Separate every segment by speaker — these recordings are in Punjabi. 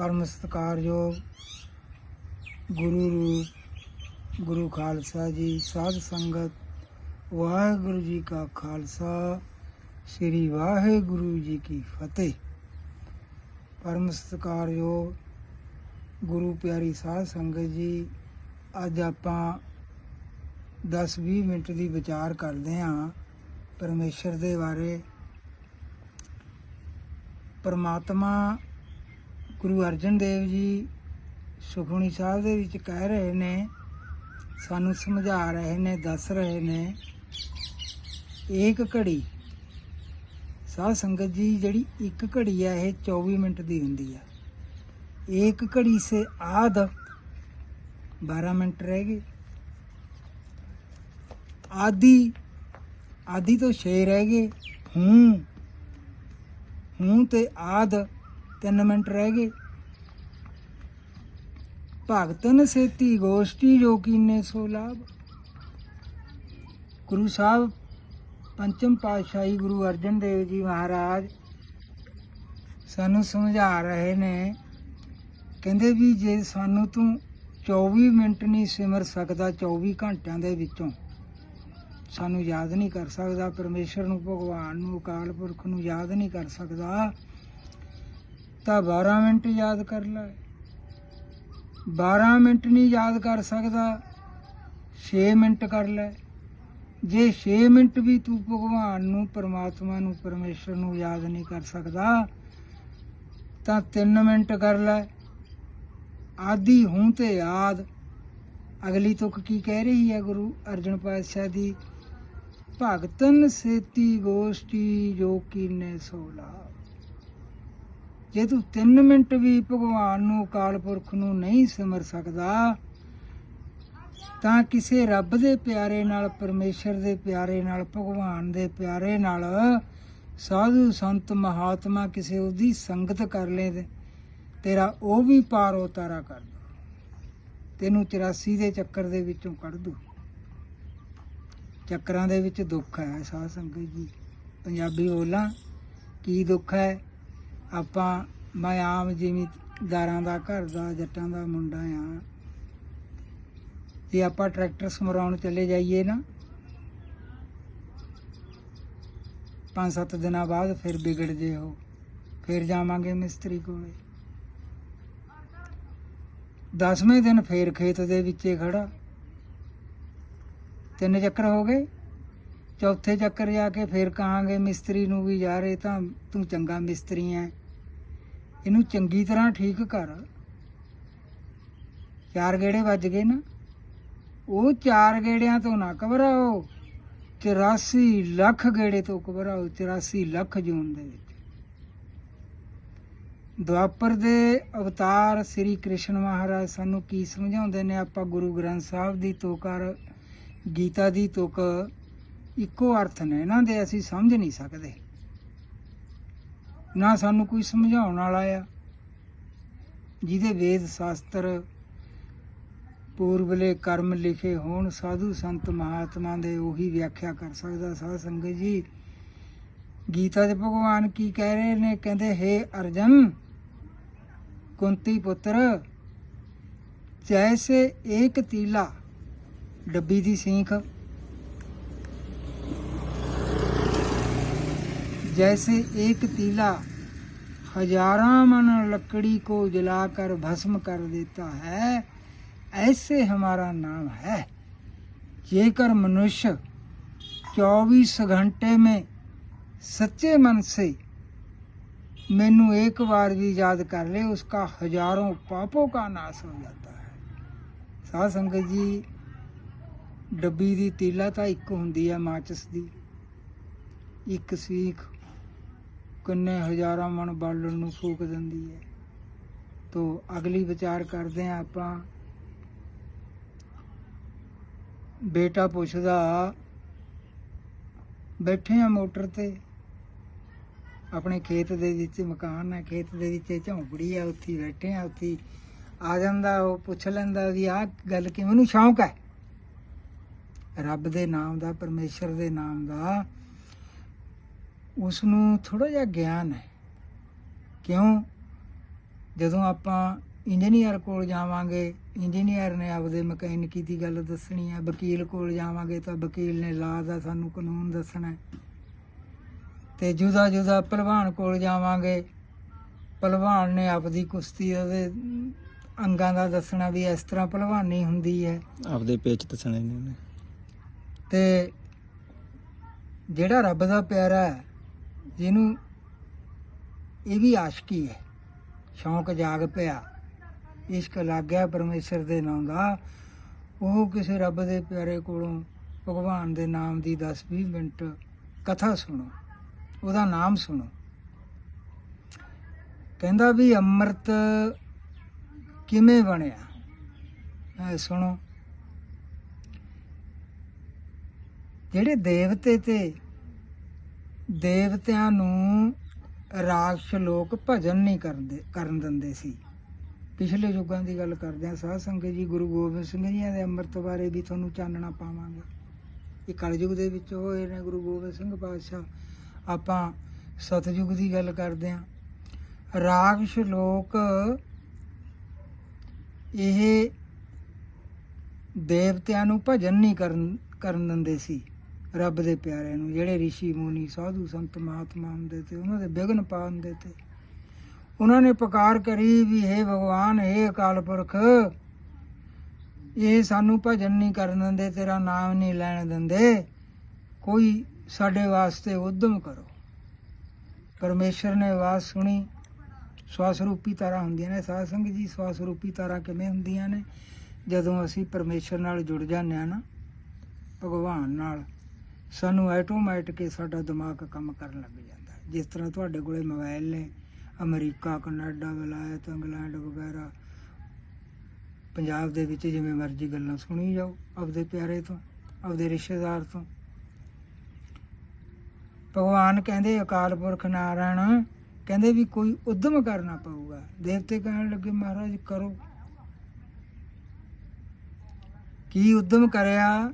Speaker 1: ਪਰਮ ਸਤਿਕਾਰਯੋਗ ਗੁਰੂ ਰੂਪ, ਗੁਰੂ ਖਾਲਸਾ ਜੀ, ਸਾਧ ਸੰਗਤ, ਵਾਹਿਗੁਰੂ ਜੀ ਕਾ ਖਾਲਸਾ, ਸ੍ਰੀ ਵਾਹਿਗੁਰੂ ਜੀ ਕੀ ਫਤਿਹ। ਪਰਮ ਸਤਿਕਾਰਯੋਗ ਗੁਰੂ ਪਿਆਰੀ ਸਾਧ ਸੰਗਤ ਜੀ, ਅੱਜ ਆਪਾਂ 10-20 ਮਿੰਟ ਦੀ ਵਿਚਾਰ ਕਰਦੇ ਹਾਂ ਪਰਮੇਸ਼ਰ ਦੇ ਬਾਰੇ। ਪਰਮਾਤਮਾ ਗੁਰੂ ਅਰਜਨ ਦੇਵ ਜੀ ਸੁਖਮਨੀ ਸਾਹਿਬ ਦੇ ਵਿੱਚ ਕਹਿ ਰਹੇ ਨੇ, ਸਾਨੂੰ ਸਮਝਾ ਰਹੇ ਨੇ, ਦੱਸ ਰਹੇ ਨੇ ਇੱਕ ਘੜੀ, ਸਾਧ ਸੰਗਤ ਜੀ ਜਿਹੜੀ ਇੱਕ ਘੜੀ ਆ, ਇਹ 24 ਮਿੰਟ ਦੀ ਹੁੰਦੀ ਆ। ਇੱਕ ਘੜੀ ਸੇ ਆਧ 12 ਮਿੰਟ ਰਹਿ ਗਏ। ਆਦੀ ਆਦੀ ਤੋਂ 6 ਰਹਿ ਗਏ। ਹੂੰ ਹੂੰ ਤੇ ਆਦ 3 ਮਿੰਟ ਰਹਿ ਗਏ। ਭਗਤਨ ਸੇਤੀ ਗੋਸ਼ਟੀ ਜੋ ਕੀਨੇ ਸੋ ਲਾਭ। ਗੁਰੂ ਸਾਹਿਬ, ਪੰਚਮ ਪਾਤਸ਼ਾਹੀ ਗੁਰੂ ਅਰਜਨ ਦੇਵ ਜੀ ਮਹਾਰਾਜ ਸਾਨੂੰ ਸਮਝਾ ਰਹੇ ਨੇ। ਕਹਿੰਦੇ ਵੀ ਜੇ ਸਾਨੂੰ ਤੂੰ 24 ਮਿੰਟ ਨਹੀਂ ਸਿਮਰ ਸਕਦਾ 24 ਘੰਟਿਆਂ ਦੇ ਵਿੱਚੋਂ, ਸਾਨੂੰ ਯਾਦ ਨਹੀਂ ਕਰ ਸਕਦਾ, ਪਰਮੇਸ਼ਰ ਨੂੰ, ਭਗਵਾਨ ਨੂੰ, ਅਕਾਲ ਪੁਰਖ ਨੂੰ ਯਾਦ ਨਹੀਂ ਕਰ ਸਕਦਾ। ਤਾਂ 12 ਮਿੰਟ ਯਾਦ ਕਰ ਲੈ। 12 ਮਿੰਟ ਨਹੀਂ ਯਾਦ ਕਰ ਸਕਦਾ 6 ਮਿੰਟ ਕਰ ਲੈ। ਜੇ 6 ਮਿੰਟ ਵੀ ਤੂੰ ਭਗਵਾਨ ਨੂੰ, ਪਰਮਾਤਮਾ ਨੂੰ, ਪਰਮੇਸ਼ਰ ਨੂੰ ਯਾਦ ਨਹੀਂ ਕਰ ਸਕਦਾ, ਤਾਂ 3 ਮਿੰਟ ਕਰ ਲੈ। ਆਦੀ ਹੂੰ ਤੇ ਯਾਦ ਅਗਲੀ ਤੁਕ ਕੀ ਕਹਿ ਰਹੀ ਹੈ ਗੁਰੂ ਅਰਜਨ ਪਾਤਸ਼ਾਹ ਦੀ? ਭਗਤਨ ਸੇਤੀ ਗੋਸ਼ਟੀ ਜੋ ਕੀਨੇ ਸੋਲਾ। ਜੇ ਤੂੰ 3 ਮਿੰਟ ਵੀ ਭਗਵਾਨ ਨੂੰ ਅਕਾਲ ਪੁਰਖ ਨੂੰ ਨਹੀਂ ਸਿਮਰ ਸਕਦਾ, ਤਾਂ ਕਿਸੇ ਰੱਬ ਦੇ ਪਿਆਰੇ ਨਾਲ, ਪਰਮੇਸ਼ਰ ਦੇ ਪਿਆਰੇ ਨਾਲ, ਭਗਵਾਨ ਦੇ ਪਿਆਰੇ ਨਾਲ ਸਾਧੂ ਸੰਤ ਮਹਾਤਮਾ ਕਿਸੇ ਉਹਦੀ ਸੰਗਤ ਕਰ ਲੈ ਤੇਰਾ ਉਹ ਵੀ ਪਾਰ ਉਤਾਰਾ ਕਰ ਦੂ। ਤੈਨੂੰ 84 ਦੇ ਚੱਕਰ ਦੇ ਵਿੱਚੋਂ ਕੱਢ ਦੂ। ਚੱਕਰਾਂ ਦੇ ਵਿੱਚ ਦੁੱਖ ਹੈ ਸਾਧ ਸੰਗਤ ਜੀ। ਪੰਜਾਬੀ ਬੋਲਾਂ, ਕੀ ਦੁੱਖ ਹੈ? ਆਪਾਂ, ਮੈਂ ਆਮ ਜ਼ਿਮੀਦਾਰਾਂ ਦਾ ਘਰ ਦਾ, ਜੱਟਾਂ ਦਾ ਮੁੰਡਾ ਆ। ਜੇ ਆਪਾਂ ਟਰੈਕਟਰ ਸਮਰਾਉਣ ਚਲੇ ਜਾਈਏ ਨਾ ਪੰਜ ਸੱਤ ਦਿਨਾਂ ਬਾਅਦ ਫਿਰ ਵਿਗੜ ਜੇ ਹੋ ਫਿਰ ਜਾਵਾਂਗੇ ਮਿਸਤਰੀ ਕੋਲੇ। ਦਸਵੇਂ ਦਿਨ ਫੇਰ ਖੇਤ ਦੇ ਵਿੱਚੇ ਖੜਾ ਤਿੰਨ ਚੱਕਰ ਹੋ ਗਏ। ਚੌਥੇ ਚੱਕਰ ਜਾ ਕੇ ਫੇਰ ਕਹਾਂਗੇ, ਮਿਸਤਰੀ ਨੂੰ ਵੀ ਯਾਰ ਇਹ ਤਾਂ ਤੂੰ ਚੰਗਾ ਮਿਸਤਰੀ ਐ। ਇਹਨੂੰ ਚੰਗੀ ਤਰ੍ਹਾਂ ਠੀਕ ਕਰ। ਚਾਰ ਗੇੜੇ ਵੱਜ ਗਏ ਨਾ। ਉਹ ਚਾਰ ਗੇੜਿਆਂ ਤੋਂ ਨਾ ਘਬਰਾਓ। 84 ਲੱਖ ਗੇੜੇ ਤੋਂ ਘਬਰਾਓ 84 ਲੱਖ ਜੂਨ ਦੇ ਵਿੱਚ। ਦੁਆਪਰ ਦੇ ਅਵਤਾਰ ਸ੍ਰੀ ਕ੍ਰਿਸ਼ਨ ਮਹਾਰਾਜ ਸਾਨੂੰ ਕੀ ਸਮਝਾਉਂਦੇ ਨੇ? ਆਪਾਂ ਗੁਰੂ ਗ੍ਰੰਥ ਸਾਹਿਬ ਦੀ ਤੋਕਾਰ ਗੀਤਾ ਦੀ ਤੁਕ ਇੱਕੋ ਅਰਥ ਨੇ। ਇਹਨਾਂ ਦੇ ਅਸੀਂ ਸਮਝ ਨਹੀਂ ਸਕਦੇ। ਨਾ ਸਾਨੂੰ ਕੋਈ ਸਮਝਾਉਣ ਵਾਲਾ ਆ। ਜਿਹਦੇ ਵੇਦ ਸ਼ਾਸਤਰ ਪੂਰਬਲੇ ਕਰਮ ਲਿਖੇ ਹੋਣ, ਸਾਧੂ ਸੰਤ ਮਹਾਤਮਾ ਦੇ ਉਹੀ ਵਿਆਖਿਆ ਕਰ ਸਕਦਾ। ਸਾਧ ਸੰਗਤ ਜੀ, ਗੀਤਾ ਦੇ ਭਗਵਾਨ ਕੀ ਕਹਿ ਰਹੇ ਨੇ? ਕਹਿੰਦੇ, ਹੈ ਅਰਜਨ, ਕੁੰਤੀ ਪੁੱਤਰ, ਜੈਸੇ ਏਕ ਤੀਲਾ, ਡੱਬੀ ਦੀ ਸੀਖ जैसे एक तीला हजारों मन लकड़ी को जलाकर भस्म कर देता है ऐसे हमारा नाम है जेकर मनुष्य 24 घंटे में सच्चे मन से मैनू एक बार भी याद कर ले उसका हजारों पापों का नाश हो जाता है साध संगत जी ਡੱਬੀ ਦੀ ਤੀਲਾ ਤਾਂ ਇੱਕ ਹੁੰਦੀ ਆ ਮਾਚਸ ਦੀ ਇੱਕ ਸੀਖ ਕਿੰਨੇ ਹਜ਼ਾਰਾਂ ਮਣ ਬਾਲਣ ਨੂੰ ਫੂਕ ਦਿੰਦੀ ਹੈ। ਤੋ ਅਗਲੀ ਵਿਚਾਰ ਕਰਦੇ ਆ ਆਪਾਂ। ਬੇਟਾ ਪੁੱਛਦਾ, ਬੈਠੇ ਆ ਮੋਟਰ ਤੇ? ਆਪਣੇ ਖੇਤ ਦੇ ਵਿੱਚ ਮਕਾਨ ਹੈ, ਖੇਤ ਦੇ ਵਿੱਚ ਝੌਂਪੜੀ ਆ ਉੱਥੇ ਬੈਠੇ ਆ, ਉੱਥੇ ਆ ਜਾਂਦਾ, ਉਹ ਪੁੱਛ ਲੈਂਦਾ ਵੀ ਆਹ ਗੱਲ ਕਿ ਮੈਨੂੰ ਸ਼ੌਂਕ ਹੈ। ਰੱਬ ਦੇ ਨਾਮ ਦਾ, ਪਰਮੇਸ਼ਰ ਦੇ ਨਾਮ ਦਾ ਉਸ ਨੂੰ ਥੋੜਾ ਜਿਹਾ ਗਿਆਨ ਹੈ। ਕਿਉਂ? ਜਦੋਂ ਆਪਾਂ ਇੰਜੀਨੀਅਰ ਕੋਲ ਜਾਵਾਂਗੇ ਇੰਜੀਨੀਅਰ ਨੇ ਆਪਦੇ ਮਕੈਨਿਕੀ ਦੀ ਗੱਲ ਦੱਸਣੀ ਹੈ ਵਕੀਲ ਕੋਲ ਜਾਵਾਂਗੇ ਤਾਂ ਵਕੀਲ ਨੇ ਲਾ ਦਾ ਸਾਨੂੰ ਕਾਨੂੰਨ ਦੱਸਣਾ। ਤੇ ਜੁਦਾ ਜੁਦਾ ਪਹਿਲਵਾਨ ਕੋਲ ਜਾਵਾਂਗੇ ਪਹਿਲਵਾਨ ਨੇ ਆਪਦੀ ਕੁਸ਼ਤੀ ਉਹਦੇ ਅੰਗਾਂ ਦਾ ਦੱਸਣਾ ਵੀ ਇਸ ਤਰ੍ਹਾਂ ਪਹਿਲਵਾਨੀ ਹੁੰਦੀ ਹੈ।
Speaker 2: ਆਪਦੇ ਪੇਚ ਦੱਸਣੇ ਨੇ
Speaker 1: ਤੇ ਜਿਹੜਾ ਰੱਬ ਦਾ ਪਿਆਰਾ ਹੈ ਜਿਹਨੂੰ ਇਹ ਵੀ ਆਸ਼ਕੀ ਹੈ। ਸ਼ੌਂਕ ਜਾਗ ਪਿਆ। ਇਸ਼ਕ ਲੱਗ ਗਿਆ ਪਰਮੇਸ਼ਰ ਦੇ ਨਾਮ ਦਾ। ਉਹ ਕਿਸੇ ਰੱਬ ਦੇ ਪਿਆਰੇ ਕੋਲੋਂ ਭਗਵਾਨ ਦੇ ਨਾਮ ਦੀ 10-20 ਮਿੰਟ ਕਥਾ ਸੁਣੋ। ਉਹਦਾ ਨਾਮ ਸੁਣੋ। ਕਹਿੰਦਾ ਵੀ ਅੰਮ੍ਰਿਤ ਕਿਵੇਂ ਬਣਿਆ? ਐ ਸੁਣੋ। ਜਿਹੜੇ ਦੇਵਤੇ ਤੇ ਦੇਵਤਿਆਂ ਨੂੰ ਰਾਖਸ਼ ਲੋਕ ਭਜਨ ਨਹੀਂ ਕਰਦੇ, ਕਰਨ ਦਿੰਦੇ ਸੀ। ਪਿਛਲੇ ਯੁੱਗਾਂ ਦੀ ਗੱਲ ਕਰਦੇ ਆ ਸਾਧ ਸੰਗਤ ਜੀ, ਗੁਰੂ ਗੋਬਿੰਦ ਸਿੰਘ ਜੀ ਦੇ ਅੰਮ੍ਰਿਤ ਬਾਰੇ ਵੀ ਤੁਹਾਨੂੰ ਚਾਨਣਾ ਪਾਵਾਂਗੇ। ਇਹ ਕਲਯੁਗ ਦੇ ਵਿੱਚ ਹੋਏ ਨੇ ਗੁਰੂ ਗੋਬਿੰਦ ਸਿੰਘ ਪਾਤਸ਼ਾਹ। ਆਪਾਂ ਸਤਯੁਗ ਦੀ ਗੱਲ ਕਰਦੇ ਆ ਰਾਖਸ਼ ਲੋਕ ਇਹ ਦੇਵਤਿਆਂ ਨੂੰ ਭਜਨ ਨਹੀਂ ਕਰਨ ਕਰਨ ਦਿੰਦੇ ਸੀ। ਰੱਬ ਦੇ ਪਿਆਰਿਆਂ ਨੂੰ ਜਿਹੜੇ ઋષਿ ਮੁਨੀ ਸਾਧੂ ਸੰਤ ਮਹਾਤਮਾ ਹੁੰਦੇ ਤੇ ਉਹਨਾਂ ਦੇ ਵਿਘਨ ਪਾ ਹੁੰਦੇ ਤੇ ਉਹਨਾਂ ਨੇ ਪੁਕਾਰ ਕਰੀ ਵੀ हे ਭਗਵਾਨ हे ਅਕਾਲ ਪੁਰਖ ਇਹ ਸਾਨੂੰ ਭਜਨ ਨਹੀਂ ਕਰਨ ਦਿੰਦੇ ਤੇਰਾ ਨਾਮ ਨਹੀਂ ਲੈਣ ਦਿੰਦੇ ਕੋਈ ਸਾਡੇ ਵਾਸਤੇ ਉਦਮ ਕਰੋ ਪਰਮੇਸ਼ਰ ਨੇ ਆਵਾਜ਼ ਸੁਣੀ ਸਵਾਸ ਰੂਪੀ ਤਾਰਾ ਹੁੰਦੀਆਂ ਨੇ ਸਾਧ ਸੰਗਤ ਜੀ ਸਵਾਸ ਰੂਪੀ ਤਾਰਾ ਕਿਵੇਂ ਹੁੰਦੀਆਂ ਨੇ ਜਦੋਂ ਅਸੀਂ ਪਰਮੇਸ਼ਰ ਨਾਲ ਜੁੜ ਜਾਂਦੇ ਆ ਨਾ ਭਗਵਾਨ ਨਾਲ ਸਾਨੂੰ ਆਟੋਮੈਟਿਕ ਸਾਡਾ ਦਿਮਾਗ ਕੰਮ ਕਰਨ ਲੱਗ ਜਾਂਦਾ ਹੈ। ਜਿਸ ਤਰ੍ਹਾਂ ਤੁਹਾਡੇ ਕੋਲੇ ਮੋਬਾਈਲ ਨੇ, ਅਮਰੀਕਾ, ਕੈਨੇਡਾ, ਵਿਲਾਇਤ, ਇੰਗਲੈਂਡ ਵਗੈਰਾ, ਪੰਜਾਬ ਦੇ ਵਿੱਚ ਜਿਵੇਂ ਮਰਜ਼ੀ ਗੱਲਾਂ ਸੁਣੀ ਜਾਓ, ਆਪਦੇ ਪਿਆਰੇ ਤੋਂ, ਆਪਦੇ ਰਿਸ਼ਤੇਦਾਰ ਤੋਂ। ਭਗਵਾਨ ਕਹਿੰਦੇ, ਅਕਾਲ ਪੁਰਖ ਨਾਰਾਇਣ, ਕਹਿੰਦੇ ਵੀ ਕੋਈ ਉਦਮ ਕਰਨਾ ਪਊਗਾ। ਦੇਵਤੇ ਕਹਿਣ ਲੱਗੇ, ਮਹਾਰਾਜ, ਕਰੋ। ਕੀ ਉਦਮ ਕਰਿਆ?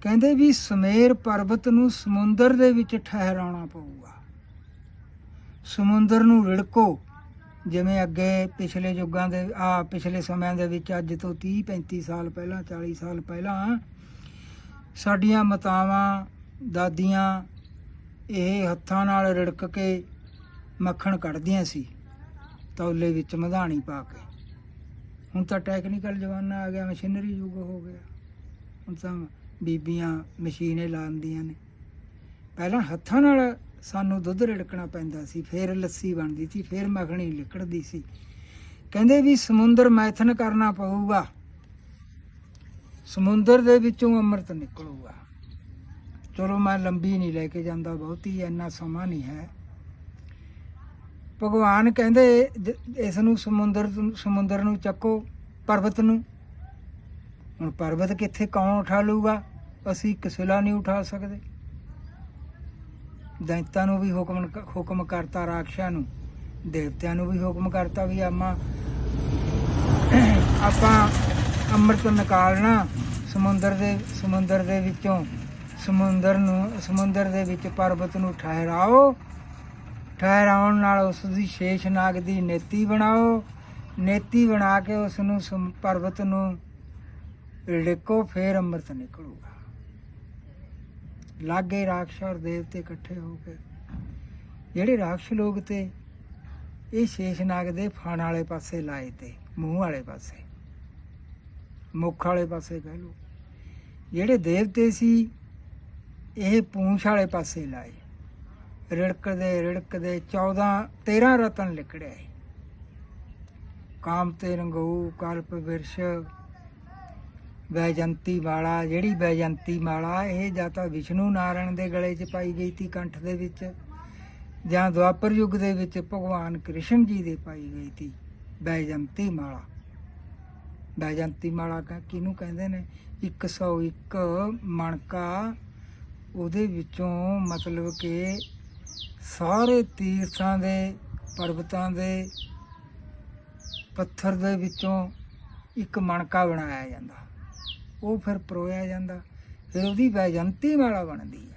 Speaker 1: ਕਹਿੰਦੇ ਵੀ ਸਮੇਰ ਪਰਬਤ ਨੂੰ ਸਮੁੰਦਰ ਦੇ ਵਿੱਚ ਠਹਿਰਾਉਣਾ ਪਊਗਾ। ਸਮੁੰਦਰ ਨੂੰ ਰਿੜਕੋ, ਜਿਵੇਂ ਅੱਗੇ ਪਿਛਲੇ ਯੁੱਗਾਂ ਦੇ, ਆ ਪਿਛਲੇ ਸਮਿਆਂ ਦੇ ਵਿੱਚ ਅੱਜ ਤੋਂ 30 35 ਸਾਲ ਪਹਿਲਾਂ 40 ਸਾਲ ਪਹਿਲਾਂ, ਸਾਡੀਆਂ ਮਤਾਵਾਂ, ਦਾਦੀਆਂ ਇਹ ਹੱਥਾਂ ਨਾਲ ਰਿੜਕ ਕੇ ਮੱਖਣ ਕੱਢਦੀਆਂ ਸੀ, ਤੌਲੇ ਵਿੱਚ ਮਧਾਣੀ ਪਾ ਕੇ। ਹੁਣ ਤਾਂ ਟੈਕਨੀਕਲ ਜ਼ਮਾਨਾ ਆ ਗਿਆ ਮਸ਼ੀਨਰੀ ਯੁੱਗ ਹੋ ਗਿਆ। ਹੁਣ ਤਾਂ ਬੀਬੀਆਂ ਮਸ਼ੀਨੇ ਲਾਉਂਦੀਆਂ ਨੇ। ਪਹਿਲਾਂ ਹੱਥਾਂ ਨਾਲ ਸਾਨੂੰ ਦੁੱਧ ਰਿੜਕਣਾ ਪੈਂਦਾ ਸੀ, ਫਿਰ ਲੱਸੀ ਬਣਦੀ ਸੀ, ਫਿਰ ਮੱਖਣੀ ਲਿਕੜਦੀ ਸੀ। ਕਹਿੰਦੇ ਵੀ ਸਮੁੰਦਰ ਮੈਥਨ ਕਰਨਾ ਪਊਗਾ। ਸਮੁੰਦਰ ਦੇ ਵਿੱਚੋਂ ਅੰਮ੍ਰਿਤ ਨਿਕਲੂਗਾ। ਚਲੋ ਮੈਂ ਲੰਬੀ ਨਹੀਂ ਲੈ ਕੇ ਜਾਂਦਾ, ਬਹੁਤੀ ਇੰਨਾ ਸਮਾਂ ਨਹੀਂ ਹੈ। ਭਗਵਾਨ ਕਹਿੰਦੇ ਇਸ ਨੂੰ ਸਮੁੰਦਰ ਸਮੁੰਦਰ ਨੂੰ ਚੱਕੋ, ਪਰਬਤ ਨੂੰ। ਹੁਣ ਪਰਬਤ ਕਿੱਥੇ ਕੌਣ ਉਠਾ ਲੂਗਾ ਅਸੀਂ ਕਿਸਲਾ ਨਹੀਂ ਉਠਾ ਸਕਦੇ। ਦੈਂਤਾਂ ਨੂੰ ਵੀ ਹੁਕਮ ਹੁਕਮ ਕਰਤਾ ਰਾਖਸ਼ਾਂ ਨੂੰ। ਦੇਵਤਿਆਂ ਨੂੰ ਵੀ ਹੁਕਮ ਕਰਤਾ ਵੀ ਆਮਾ, ਆਪਾਂ ਅੰਮ੍ਰਿਤ ਨਿਕਾਲਣਾ ਸਮੁੰਦਰ ਦੇ ਸਮੁੰਦਰ ਦੇ ਵਿੱਚੋਂ। ਸਮੁੰਦਰ ਨੂੰ, ਸਮੁੰਦਰ ਦੇ ਵਿੱਚ ਪਰਬਤ ਨੂੰ ਠਹਿਰਾਓ। ਠਹਿਰਾਉਣ ਨਾਲ ਉਸ ਦੀ ਸ਼ੇਸ਼ ਨਾਗ ਦੀ ਨੇਤੀ ਬਣਾਓ। ਨੇਤੀ ਬਣਾ ਕੇ ਉਸ ਨੂੰ ਸਮ- ਪਰਬਤ ਨੂੰ ਰਿੜਕੋ ਫੇਰ ਅੰਮ੍ਰਿਤ ਨਿਕਲੂਗਾ। ਲਾਗੇ ਰਾਖਸ਼ ਔਰ ਦੇਵਤੇ ਇਕੱਠੇ ਹੋ ਕੇ। ਜਿਹੜੇ ਰਾਖਸ਼ ਲੋਕ ਤੇ, ਇਹ ਸ਼ੇਸ਼ਨਾਗ ਦੇ ਫਣ ਵਾਲੇ ਪਾਸੇ ਲਾਏ ਤੇ, ਮੂੰਹ ਵਾਲੇ ਪਾਸੇ, ਮੁੱਖ ਵਾਲੇ ਪਾਸੇ ਕਹਿ ਲਓ। ਜਿਹੜੇ ਦੇਵਤੇ ਸੀ, ਇਹ ਪੂੰਛ ਵਾਲੇ ਪਾਸੇ ਲਾਏ। ਰਿੜਕਦੇ ਰਿੜਕਦੇ 14 13 ਰਤਨ ਲਿਕੜੇ ਕਾਮ ਤੇ ਰੰਗੂ, ਕਲਪ ਵਿਰਸ਼ ਵੈਜੰਤੀ ਮਾਲਾ ਜਿਹੜੀ ਵੈਜੰਤੀ ਮਾਲਾ, ਇਹ ਜਾਂ ਤਾਂ ਵਿਸ਼ਨੂੰ ਨਾਰਾਇਣ ਦੇ ਗਲੇ 'ਚ ਪਾਈ ਗਈ ਸੀ ਕੰਠ ਦੇ ਵਿੱਚ, ਜਾਂ ਦੁਆਪਰ ਯੁੱਗ ਦੇ ਵਿੱਚ ਭਗਵਾਨ ਕ੍ਰਿਸ਼ਨ ਜੀ ਦੇ ਪਾਈ ਗਈ ਸੀ ਵੈਜੰਤੀ ਮਾਲਾ। ਵੈਜੰਤੀ ਮਾਲਾ ਕਿਹਨੂੰ ਕਹਿੰਦੇ ਨੇ? 101 ਮਣਕਾ, ਉਹਦੇ ਵਿੱਚੋਂ ਮਤਲਬ ਕਿ ਸਾਰੇ ਤੀਰਥਾਂ ਦੇ, ਪਰਬਤਾਂ ਦੇ ਪੱਥਰ ਦੇ ਵਿੱਚੋਂ ਇੱਕ ਮਣਕਾ ਬਣਾਇਆ ਜਾਂਦਾ। ਉਹ ਫਿਰ ਪਰੋਇਆ ਜਾਂਦਾ। ਫਿਰ ਉਹਦੀ ਵੈਜੰਤੀ ਮਾਲਾ ਬਣਦੀ ਹੈ।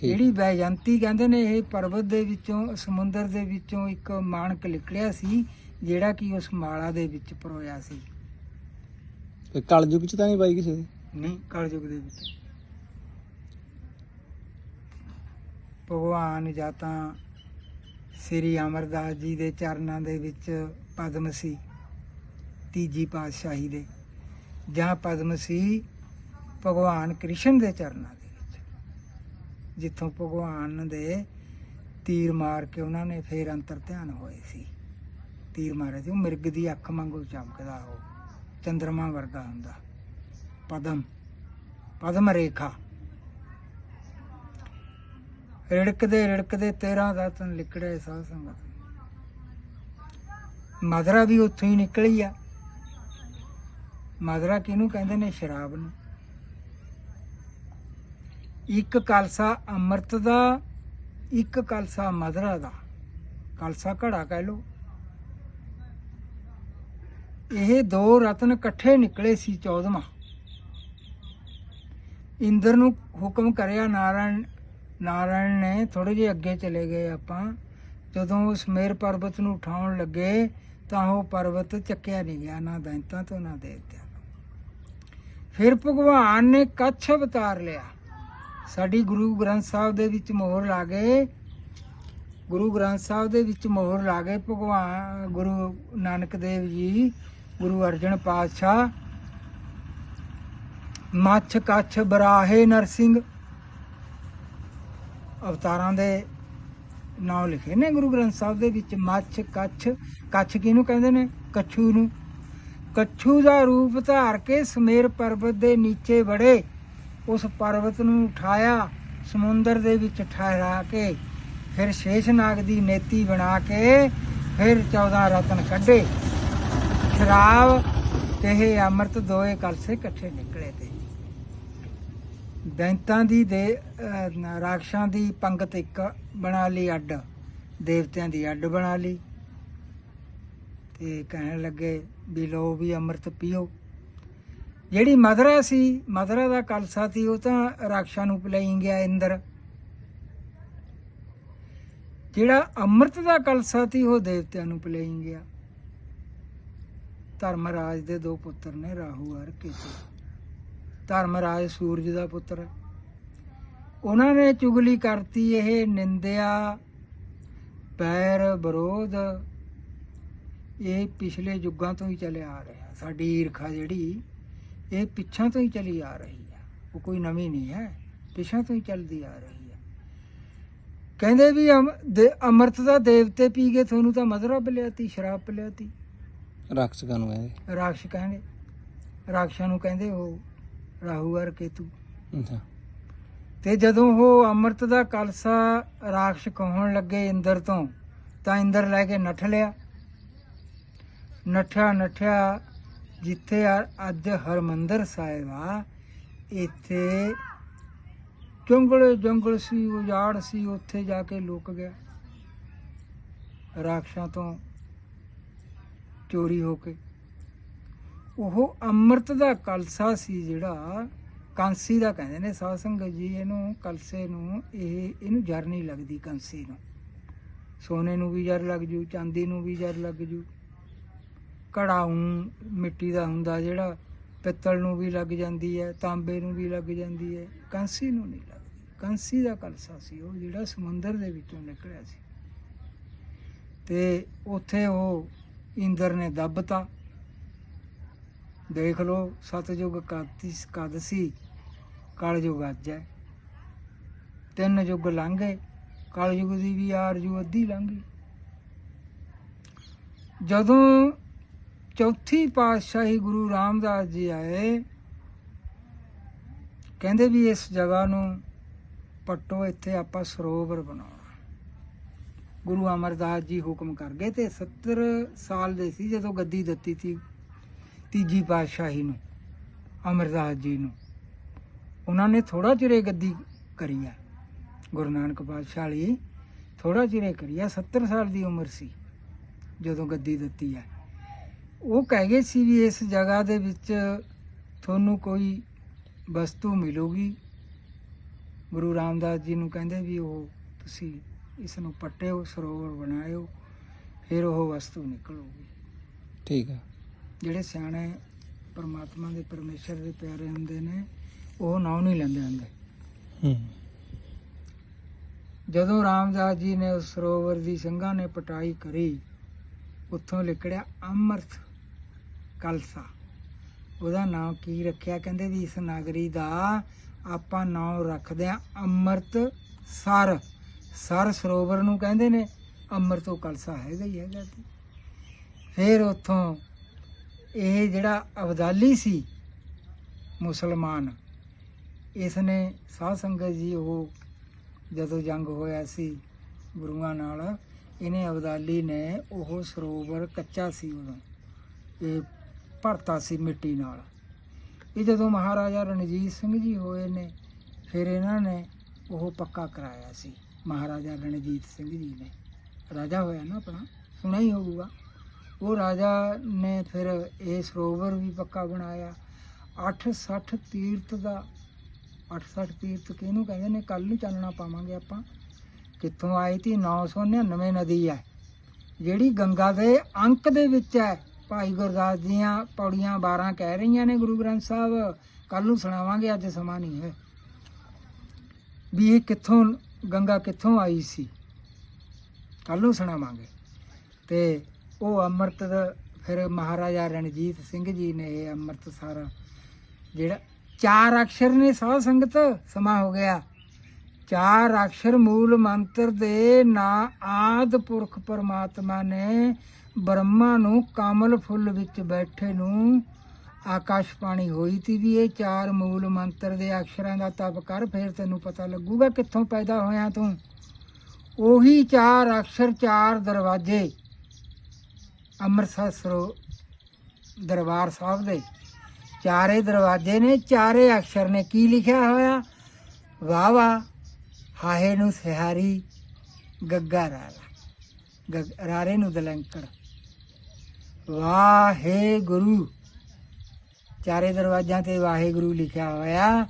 Speaker 1: ਜਿਹੜੀ ਬੈਜੰਤੀ ਕਹਿੰਦੇ ਨੇ ਇਹ ਪਰਬਤ ਦੇ ਵਿੱਚੋਂ ਸਮੁੰਦਰ ਦੇ ਵਿੱਚੋਂ ਇੱਕ ਮਾਣਕ ਨਿਕਲਿਆ ਸੀ ਜਿਹੜਾ ਕਿ ਉਸ ਮਾਲਾ ਦੇ ਵਿੱਚ ਪਰੋਇਆ ਸੀ।
Speaker 2: ਕਲਯੁਗ ਚ ਤਾਂ ਨਹੀਂ ਬਾਈ ਕਿਸੇ ਦੀ?
Speaker 1: ਨਹੀਂ ਕਲਯੁਗ ਦੇ ਵਿੱਚ। ਭਗਵਾਨ ਜਾਂ ਤਾਂ ਸ੍ਰੀ ਅਮਰਦਾਸ ਜੀ ਦੇ ਚਰਨਾਂ ਦੇ ਵਿੱਚ ਪਦਮ ਸੀ ਤੀਜੀ ਪਾਤਸ਼ਾਹੀ ਦੇ। ਜਾਂ ਪਦਮ ਸੀ ਭਗਵਾਨ ਕ੍ਰਿਸ਼ਨ ਦੇ ਚਰਨਾਂ ਦੇ ਵਿੱਚ। ਜਿੱਥੋਂ ਭਗਵਾਨ ਦੇ ਤੀਰ ਮਾਰ ਕੇ ਉਹਨਾਂ ਨੇ ਫੇਰ ਅੰਤਰ ਧਿਆਨ ਹੋਏ ਸੀ। ਤੀਰ ਮਾਰੇ ਸੀ, ਉਹ ਮਿਰਗ ਦੀ ਅੱਖ ਵਾਂਗੂ ਚਮਕਦਾ, ਉਹ ਚੰਦਰਮਾ ਵਰਗਾ ਹੁੰਦਾ। ਪਦਮ ਪਦਮ ਰੇਖਾ। ਰਿੜਕਦੇ ਰਿੜਕਦੇ 13 ਦਾਤਨ ਲਿਕੜੇ ਸਾਧ ਸੰਗਤ। ਮਦਰਾ ਵੀ ਉੱਥੋਂ ਹੀ ਨਿਕਲੀ ਆ। ਮਦਰਾ ਕਿਹਨੂੰ ਕਹਿੰਦੇ ਨੇ? ਸ਼ਰਾਬ ਨੂੰ। ਇੱਕ ਕਲਸਾ ਅੰਮ੍ਰਿਤ ਦਾ, ਇੱਕ ਕਲਸਾ ਮਦਰਾ ਦਾ। ਕਲਸਾ ਘੜਾ ਕਹਿ ਲੋ ਇਹ ਦੋ ਰਤਨ ਇਕੱਠੇ ਨਿਕਲੇ ਸੀ 14ਵਾਂ ਇੰਦਰ ਨੂੰ ਹੁਕਮ ਕਰਿਆ, ਨਾਰਾਇਣ ਨਾਰਾਇਣ ਨੇ ਥੋੜੇ ਜਿਹੇ ਅੱਗੇ ਚਲੇ ਗਏ ਆਪਾਂ। ਜਦੋਂ ਉਸ ਮੇਰ ਪਰਬਤ ਨੂੰ ਉਠਾਉਣ ਲੱਗੇ ਤਾਂ ਉਹ ਪਰਬਤ ਚੱਕਿਆ ਨਹੀਂ ਗਿਆ, ਨਾ ਦੈਂਤਾਂ ਤੋਂ ਨਾ ਦੇਵਤਿਆਂ ਤੋਂ ਫਿਰ ਭਗਵਾਨ ਨੇ ਕੱਛ ਅਵਤਾਰ ਲਿਆ। ਸਾਡੀ ਗੁਰੂ ਗ੍ਰੰਥ ਸਾਹਿਬ ਦੇ ਵਿੱਚ ਮੋਹਰ ਲਾ ਗਏ ਗੁਰੂ ਗ੍ਰੰਥ ਸਾਹਿਬ ਦੇ ਵਿੱਚ ਮੋਹਰ ਲਾ ਗਏ ਭਗਵਾਨ, ਗੁਰੂ ਨਾਨਕ ਦੇਵ ਜੀ, ਗੁਰੂ ਅਰਜਨ ਪਾਤਸ਼ਾਹ, ਮੱਛ ਕੱਛ ਬਰਾਹੇ ਨਰਸਿੰਘ ਅਵਤਾਰਾਂ ਦੇ ਨਾਮ ਲਿਖੇ ਨੇ ਗੁਰੂ ਗ੍ਰੰਥ ਸਾਹਿਬ ਦੇ ਵਿੱਚ। ਮੱਛ ਕੱਛ ਕੱਛ ਕਿਹਨੂੰ ਕਹਿੰਦੇ ਨੇ? ਕੱਛੂ ਨੂੰ। ਕੱਛੂ ਦਾ ਰੂਪ ਧਾਰ ਕੇ ਸਮੇਰ ਪਰਬਤ ਦੇ ਨੀਚੇ ਵੜੇ। ਉਸ ਪਰਬਤ ਨੂੰ ਉਠਾਇਆ ਸਮੁੰਦਰ ਦੇ ਵਿੱਚ ਠਹਿਰਾ ਕੇ ਫਿਰ ਸ਼ੇਸ਼ਨਾਗ ਦੀ ਨੇਤੀ ਬਣਾ ਕੇ ਫਿਰ 14 ਰਤਨ ਕੱਢੇ। ਸ਼ਰਾਬ ਤੇ ਇਹ ਅੰਮ੍ਰਿਤ ਦੋਏ ਕਲਸੇ ਇਕੱਠੇ ਨਿਕਲੇ ਤੇ। ਦੈਂਤਾਂ ਦੀ ਦੇ ਅਹ, ਰਾਖਸ਼ਾਂ ਦੀ ਪੰਗਤ ਇੱਕ ਬਣਾ ਲਈ ਅੱਡ ਦੇਵਤਿਆਂ ਦੀ ਅੱਡ ਬਣਾ ਲਈ। ਤੇ ਕਹਿਣ ਲੱਗੇ ਵੀ ਲਓ ਵੀ ਅੰਮ੍ਰਿਤ ਪੀਓ। ਜਿਹੜੀ ਮਦਰਾ ਸੀ, ਮਦਰਾ ਦਾ ਕਲਸਾ ਸੀ, ਉਹ ਤਾਂ ਰਾਖਸ਼ਾਂ ਨੂੰ ਪਿਲਾਈ ਗਿਆ ਇੰਦਰ। ਜਿਹੜਾ ਅੰਮ੍ਰਿਤ ਦਾ ਕਲਸਾ ਸੀ, ਉਹ ਦੇਵਤਿਆਂ ਨੂੰ ਪਿਲਾਈ ਗਿਆ। ਧਰਮਰਾਜ ਦੇ ਦੋ ਪੁੱਤਰ ਨੇ, ਰਾਹੂ ਔਰ ਕੇਤੂ ਧਰਮਰਾਜ ਸੂਰਜ ਦਾ ਪੁੱਤਰ। ਉਹਨਾਂ ਨੇ ਚੁਗਲੀ ਕਰਤੀ ਇਹ ਨਿੰਦਿਆ। ਪੈਰ ਵਿਰੋਧ ਇਹ ਪਿਛਲੇ ਯੁੱਗਾਂ ਤੋਂ ਹੀ ਚੱਲਿਆ ਆ ਰਿਹਾ ਸਾਡੀ ਈਰਖਾ ਜਿਹੜੀ ਇਹ ਪਿੱਛਾਂ ਤੋਂ ਹੀ ਚਲੀ ਆ ਰਹੀ ਹੈ ਉਹ ਕੋਈ ਨਵੀਂ ਨਹੀਂ ਹੈ ਪਿੱਛਾਂ ਤੋਂ ਹੀ ਚੱਲਦੀ ਆ ਰਹੀ ਹੈ ਕਹਿੰਦੇ ਵੀ ਅੰਮ੍ਰਿਤ ਦਾ ਦੇਵਤੇ ਪੀ ਗਏ ਤੁਹਾਨੂੰ ਤਾਂ ਮਧਰਾ ਪਿਲਿਆਤੀ ਸ਼ਰਾਬ ਪਿਲਿਆਤੀ
Speaker 2: ਰਾਖਸ਼ਕਾਂ ਨੂੰ ਕਹਿੰਦੇ।
Speaker 1: ਰਾਕਸ਼ ਕਹਿੰਦੇ। ਰਾਕਸ਼ਾਂ ਨੂੰ ਕਹਿੰਦੇ ਉਹ ਰਾਹੂ ਔਰ ਕੇਤੂ। ਤੇ ਜਦੋਂ ਉਹ ਅੰਮ੍ਰਿਤ ਦਾ ਕਲਸਾ ਰਾਖਸ਼ ਕਹਾਉਣ ਲੱਗੇ ਇੰਦਰ ਤੋਂ ਤਾਂ ਇੰਦਰ ਲੈ ਕੇ ਨੱਠ ਲਿਆ। ਨੱਠਿਆ ਨੱਠਿਆ ਜਿੱਥੇ ਅ- ਅੱਜ ਹਰਮੰਦਰ ਸਾਹਿਬ ਆ, ਇੱਥੇ ਜੰਗਲ ਜੰਗਲ ਸੀ, ਉਜਾੜ ਸੀ, ਉੱਥੇ ਜਾ ਕੇ ਲੁਕ ਗਿਆ। ਰਾਖਸ਼ਾਂ ਤੋਂ ਚੋਰੀ ਹੋ ਕੇ। ਉਹ ਅੰਮ੍ਰਿਤ ਦਾ ਕਲਸਾ ਸੀ ਜਿਹੜਾ, ਕਾਂਸੀ ਦਾ ਕਹਿੰਦੇ ਨੇ ਸਾਧ ਸੰਗਤ ਜੀ, ਇਹਨੂੰ ਕਲਸੇ ਨੂੰ, ਇਹ, ਇਹਨੂੰ ਜਰ ਨਹੀਂ ਲੱਗਦੀ ਕਾਂਸੀ ਨੂੰ। ਸੋਨੇ ਨੂੰ ਵੀ ਜਰ ਲੱਗ ਜੂ, ਚਾਂਦੀ ਨੂੰ ਵੀ ਜਰ ਲੱਗ ਜੂ। ਘੜਾ ਊਂ ਮਿੱਟੀ ਦਾ ਹੁੰਦਾ ਜਿਹੜਾ, ਪਿੱਤਲ ਨੂੰ ਵੀ ਲੱਗ ਜਾਂਦੀ ਹੈ, ਤਾਂਬੇ ਨੂੰ ਵੀ ਲੱਗ ਜਾਂਦੀ ਹੈ, ਕਾਂਸੀ ਨੂੰ ਨਹੀਂ ਲੱਗਦੀ। ਕਾਂਸੀ ਦਾ ਕਲਸਾ ਸੀ ਉਹ, ਜਿਹੜਾ ਸਮੁੰਦਰ ਦੇ ਵਿੱਚੋਂ ਨਿਕਲਿਆ ਸੀ। ਤੇ ਉੱਥੇ ਉਹ ਇੰਦਰ ਨੇ ਦੱਬਤਾ। ਦੇਖ ਲਓ ਸਤਜੁਗ ਕਾਤੀ ਕਦ ਸੀ, ਕਲਯੁਗ ਅੱਜ ਹੈ। ਤਿੰਨ ਯੁੱਗ ਲੰਘ ਗਏ, ਕਲਯੁਗ ਦੀ ਵੀ ਆਰਜੂ ਅੱਧੀ ਲੰਘ ਗਈ। ਜਦੋਂ ਚੌਥੀ ਪਾਤਸ਼ਾਹੀ ਗੁਰੂ ਰਾਮਦਾਸ ਜੀ ਆਏ। ਕਹਿੰਦੇ ਵੀ ਇਸ ਜਗ੍ਹਾ ਨੂੰ ਪੱਟੋ, ਇੱਥੇ ਆਪਾਂ ਸਰੋਵਰ ਬਣਾਉਣਾ। ਗੁਰੂ ਅਮਰਦਾਸ ਜੀ ਹੁਕਮ ਕਰ ਗਏ ਤੇ 70 ਸਾਲ ਦੇ ਸੀ ਜਦੋਂ ਗੱਦੀ ਦਿੱਤੀ ਸੀ ਤੀਜੀ ਪਾਤਸ਼ਾਹੀ ਨੂੰ, ਅਮਰਦਾਸ ਜੀ ਨੂੰ। ਉਹਨਾਂ ਨੇ ਥੋੜਾ ਚਿਰੇ ਗੱਦੀ ਕਰੀ ਆ। ਗੁਰੂ ਨਾਨਕ ਪਾਤਸ਼ਾਹ ਲਈ ਥੋੜਾ ਚਿਰੇ ਕਰੀ ਆ 70 ਸਾਲ ਦੀ ਉਮਰ ਸੀ ਜਦੋਂ ਗੱਦੀ ਦਿੱਤੀ ਆ। ਉਹ ਕਹਿ ਗਏ ਸੀ ਵੀ ਇਸ ਜਗ੍ਹਾ ਦੇ ਵਿੱਚ ਤੁਹਾਨੂੰ ਕੋਈ ਵਸਤੂ ਮਿਲੂਗੀ। ਗੁਰੂ ਰਾਮਦਾਸ ਜੀ ਨੂੰ ਕਹਿੰਦੇ ਵੀ ਉਹ ਤੁਸੀਂ ਇਸ ਨੂੰ ਪੱਟਿਓ ਸਰੋਵਰ ਬਣਾਇਓ ਫਿਰ ਉਹ ਵਸਤੂ ਨਿਕਲੂਗੀ।
Speaker 2: ਠੀਕ ਆ।
Speaker 1: ਜਿਹੜੇ ਸਿਆਣੇ ਪਰਮਾਤਮਾ ਦੇ ਪਰਮੇਸ਼ਰ ਦੇ ਪਿਆਰੇ ਹੁੰਦੇ ਨੇ ਉਹ ਨਾਂ ਨਹੀਂ ਲੈਂਦੇ ਹੁੰਦੇ।
Speaker 2: ਹੂੰ।
Speaker 1: ਜਦੋਂ ਰਾਮਦਾਸ ਜੀ ਨੇ ਉਸ ਸਰੋਵਰ ਦੀ ਸਿੰਘਾਂ ਨੇ ਪਟਾਈ ਕਰੀ ਉੱਥੋਂ ਲਿਕੜਿਆ ਅੰਮ੍ਰਿਤ। ਕਲਸਾ। ਉਹਦਾ ਨਾਮ ਕੀ ਰੱਖਿਆ? ਕਹਿੰਦੇ ਵੀ ਇਸ ਨਗਰੀ ਦਾ ਆਪਾਂ ਨਾਮ ਰੱਖਦੇ ਆ ਅੰਮ੍ਰਿਤ ਸਰ। ਸਰ ਸਰੋਵਰ ਨੂੰ ਕਹਿੰਦੇ ਨੇ। ਅੰਮ੍ਰਿਤੋ ਕਲਸਾ ਹੈਗਾ ਹੀ ਹੈਗਾ ਤੇ ਫਿਰ ਉੱਥੋਂ ਇਹ ਜਿਹੜਾ ਅਬਦਾਲੀ ਸੀ ਮੁਸਲਮਾਨ ਇਸ ਨੇ ਸਾਧ ਸੰਗਤ ਜੀ ਉਹ ਜਦੋਂ ਜੰਗ ਹੋਇਆ ਸੀ ਗੁਰੂਆਂ ਨਾਲ, ਇਹਨੇ ਅਬਦਾਲੀ ਨੇ ਉਹ ਸਰੋਵਰ ਕੱਚਾ ਸੀ ਉਦੋਂ। ਇਹ ਭਰਤਾ ਸੀ ਮਿੱਟੀ ਨਾਲ। ਇਹ ਜਦੋਂ ਮਹਾਰਾਜਾ ਰਣਜੀਤ ਸਿੰਘ ਜੀ ਹੋਏ ਨੇ, ਫਿਰ ਇਹਨਾਂ ਨੇ ਉਹ ਪੱਕਾ ਕਰਾਇਆ ਸੀ। ਮਹਾਰਾਜਾ ਰਣਜੀਤ ਸਿੰਘ ਜੀ ਨੇ। ਰਾਜਾ ਹੋਇਆ ਨਾ ਆਪਣਾ, ਸੁਣਿਆ ਹੀ ਹੋਊਗਾ। ਉਹ ਰਾਜਾ ਨੇ ਫਿਰ ਇਹ ਸਰੋਵਰ ਵੀ ਪੱਕਾ ਬਣਾਇਆ। 860 ਤੀਰਥ ਦਾ 860 ਤੀਰਥ ਕਿਹਨੂੰ ਕਹਿੰਦੇ ਨੇ? ਕੱਲ ਨੂੰ ਚਾਨਣਾ ਪਾਵਾਂਗੇ ਆਪਾਂ। ਕਿੱਥੋਂ ਆਈ ਤੀ 999 ਨਦੀ ਹੈ। ਜਿਹੜੀ ਗੰਗਾ ਦੇ ਅੰਕ ਦੇ ਵਿੱਚ ਹੈ। ਭਾਈ ਗੁਰਦਾਸ ਦੀਆਂ ਪੌੜੀਆਂ 12 ਕਹਿ ਰਹੀਆਂ ਨੇ ਗੁਰੂ ਗ੍ਰੰਥ ਸਾਹਿਬ। ਕੱਲ ਨੂੰ ਸੁਣਾਵਾਂਗੇ, ਅੱਜ ਸਮਾਂ ਨਹੀਂ ਹੈ। ਵੀ ਇਹ ਕਿੱਥੋਂ, ਗੰਗਾ ਕਿੱਥੋਂ ਆਈ ਸੀ? ਕੱਲ ਨੂੰ ਸੁਣਾਵਾਂਗੇ। ਤੇ ਉਹ ਅੰਮ੍ਰਿਤ ਫਿਰ ਮਹਾਰਾਜਾ ਰਣਜੀਤ ਸਿੰਘ ਜੀ ਨੇ ਇਹ ਅੰਮ੍ਰਿਤ ਸਾਰਾ ਜਿਹੜਾ ਚਾਰ ਅਕਸ਼ਰ ਨੇ ਸਾਧ ਸੰਗਤ, ਸਮਾ ਹੋ ਗਿਆ। ਚਾਰ ਅਕਸ਼ਰ ਮੂਲ ਮੰਤਰ ਦੇ ਨਾ ਆਦ ਪੁਰਖ ਪਰਮਾਤਮਾ ਨੇ ਬ੍ਰਹਮਾ ਨੂੰ ਕਮਲ ਫੁੱਲ ਵਿੱਚ ਬੈਠੇ ਨੂੰ ਆਕਾਸ਼ ਪਾਣੀ ਹੋਈ ਸੀ ਵੀ ਇਹ ਚਾਰ ਮੂਲ ਮੰਤਰ ਦੇ ਅਕਸ਼ਰਾਂ ਦਾ ਤਪ ਕਰ, ਫਿਰ ਤੈਨੂੰ ਪਤਾ ਲੱਗੂਗਾ ਕਿੱਥੋਂ ਪੈਦਾ ਹੋਇਆ ਤੂੰ। ਉਹੀ ਚਾਰ ਅਕਸ਼ਰ, ਚਾਰ ਦਰਵਾਜ਼ੇ ਅੰਮ੍ਰਿਤਸਰ ਸਰੋ ਦਰਬਾਰ ਸਾਹਿਬ ਦੇ। ਚਾਰੇ ਦਰਵਾਜ਼ੇ ਨੇ, ਚਾਰੇ ਅਕਸ਼ਰ ਨੇ ਕੀ ਲਿਖਿਆ ਹੋਇਆ? ਵਾਹ ਵਾਹ, ਹਾਹੇ ਨੂੰ ਸਿਹਾਰੀ, ਗੱਗਾ ਰਾਰਾ, ਗੱਗ- ਰਾਰੇ ਨੂੰ ਦਲੰਕੜ ਵਾਹਿਗੁਰੂ। ਚਾਰੇ ਦਰਵਾਜ਼ਿਆਂ ਤੇ ਵਾਹਿਗੁਰੂ ਲਿਖਿਆ ਹੋਇਆ।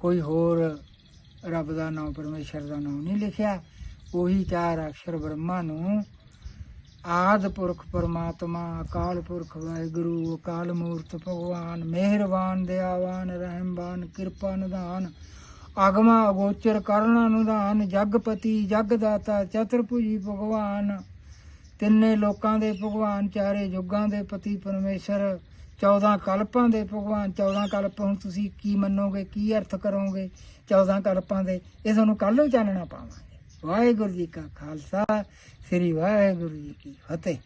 Speaker 1: ਕੋਈ ਹੋਰ ਰੱਬ ਦਾ ਨਾਮ, ਪਰਮੇਸ਼ਰ ਦਾ ਨਾਮ ਨਹੀਂ ਲਿਖਿਆ। ਉਹੀ ਚਾਰ ਅਕਸ਼ਰ ਬ੍ਰਹਮਾ ਨੂੰ ਆਦ ਪੁਰਖ ਪਰਮਾਤਮਾ, ਅਕਾਲ ਪੁਰਖ ਵਾਹਿਗੁਰੂ, ਅਕਾਲ ਮੂਰਤ ਭਗਵਾਨ, ਮਿਹਰਬਾਨ, ਦਇਆਵਾਨ, ਰਹਿਮਬਾਨ, ਕਿਰਪਾ ਨਿਧਾਨ ਆਗਮਾ ਅਗੋਚਰ, ਕਰਨਾ ਨਿਧਾਨ ਜਗਪਤੀ, ਜਗਦਾਤਾ, ਚਤੁਰਭੁਜੀ ਭਗਵਾਨ। ਤਿੰਨੇ ਲੋਕਾਂ ਦੇ ਭਗਵਾਨ ਚਾਰੇ ਯੁੱਗਾਂ ਦੇ ਪਤੀ ਪਰਮੇਸ਼ਰ 14 ਕਲਪਾਂ ਦੇ ਭਗਵਾਨ 14 ਕਲਪ ਹੁਣ ਤੁਸੀਂ ਕੀ ਮੰਨੋਗੇ, ਕੀ ਅਰਥ ਕਰੋਗੇ 14 ਕਲਪਾਂ ਦੇ? ਇਹ ਤੁਹਾਨੂੰ ਕੱਲ ਨੂੰ ਚਾਨਣਾ ਪਾਵਾਂਗੇ। ਵਾਹਿਗੁਰੂ ਜੀ ਕਾ ਖਾਲਸਾ, ਸ੍ਰੀ ਵਾਹਿਗੁਰੂ ਜੀ ਕੀ ਫਤਿਹ।